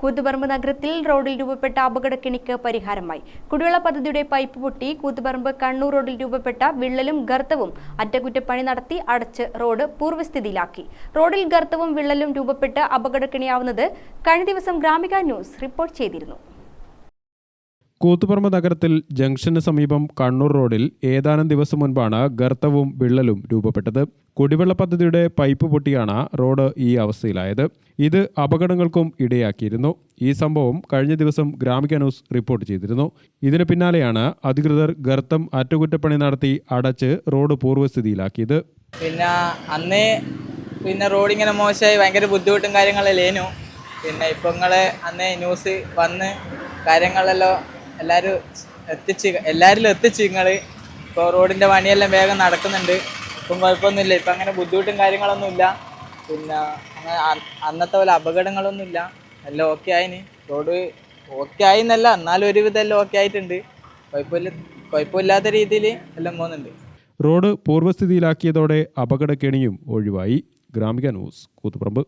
കൂത്തുപറമ്പ് നഗരത്തിൽ റോഡിൽ രൂപപ്പെട്ട അപകടക്കിണിക്ക് പരിഹാരമായി. കുടിവെള്ള പദ്ധതിയുടെ പൈപ്പ് പൊട്ടി കൂത്തുപറമ്പ് കണ്ണൂർ റോഡിൽ രൂപപ്പെട്ട വിള്ളലും ഗർത്തവും അറ്റകുറ്റപ്പണി നടത്തി അടച്ച് റോഡ് പൂർവസ്ഥിതിയിലാക്കി. റോഡിൽ ഗർത്തവും വിള്ളലും രൂപപ്പെട്ട് അപകടക്കിണിയാവുന്നത് കഴിഞ്ഞ ദിവസം ഗ്രാമിക ന്യൂസ് റിപ്പോർട്ട് ചെയ്തിരുന്നു. കൂത്തുപറമ്പ് നഗരത്തിൽ ജംഗ്ഷന് സമീപം കണ്ണൂർ റോഡിൽ ഏതാനും ദിവസം മുൻപാണ് ഗർത്തവും വിള്ളലും രൂപപ്പെട്ടത്. കുടിവെള്ള പദ്ധതിയുടെ പൈപ്പ് പൊട്ടിയാണ് റോഡ് ഈ അവസ്ഥയിലായത്. ഇത് അപകടങ്ങൾക്കും ഇടയാക്കിയിരുന്നു. ഈ സംഭവം കഴിഞ്ഞ ദിവസം ഗ്രാമിക ന്യൂസ് റിപ്പോർട്ട് ചെയ്തിരുന്നു. ഇതിന് പിന്നാലെയാണ് അധികൃതർ ഗർത്തം അറ്റകുറ്റപ്പണി നടത്തി അടച്ച് റോഡ് പൂർവസ്ഥിതിയിലാക്കിയത്. പിന്നെ അന്ന് പിന്നെ റോഡ് ഇങ്ങനെ മോശമായി ഭയങ്കര ബുദ്ധിമുട്ടും കാര്യങ്ങളല്ലേനു പിന്നെ ഇപ്പം നിങ്ങൾ അന്ന് ന്യൂസ് വന്ന് കാര്യങ്ങളെല്ലാം എല്ലാവരും എത്തിച്ച് എല്ലാവരിലും എത്തിച്ച് നിങ്ങൾ ഇപ്പോൾ റോഡിന്റെ പണിയെല്ലാം വേഗം നടക്കുന്നുണ്ട്. ഇപ്പം കുഴപ്പമൊന്നുമില്ല. ഇപ്പം അങ്ങനെ ബുദ്ധിമുട്ടും കാര്യങ്ങളൊന്നുമില്ല പിന്നെ അങ്ങനെ അന്നത്തെ പോലെ അപകടങ്ങളൊന്നുമില്ല. എല്ലാം ഓക്കെ ആയിന്. റോഡ് ഓക്കെ ആയിന്നല്ല. എന്നാലും ഒരുവിധം എല്ലാം ഓക്കെ ആയിട്ടുണ്ട്. കുഴപ്പമില്ല കുഴപ്പമില്ലാത്ത രീതിയിൽ എല്ലാം പോകുന്നുണ്ട്. റോഡ് പൂർവസ്ഥിതിയിലാക്കിയതോടെ അപകടക്കെണിയും ഒഴിവായി. ഗ്രാമിക ന്യൂസ് കൂത്തുപറമ്പ്.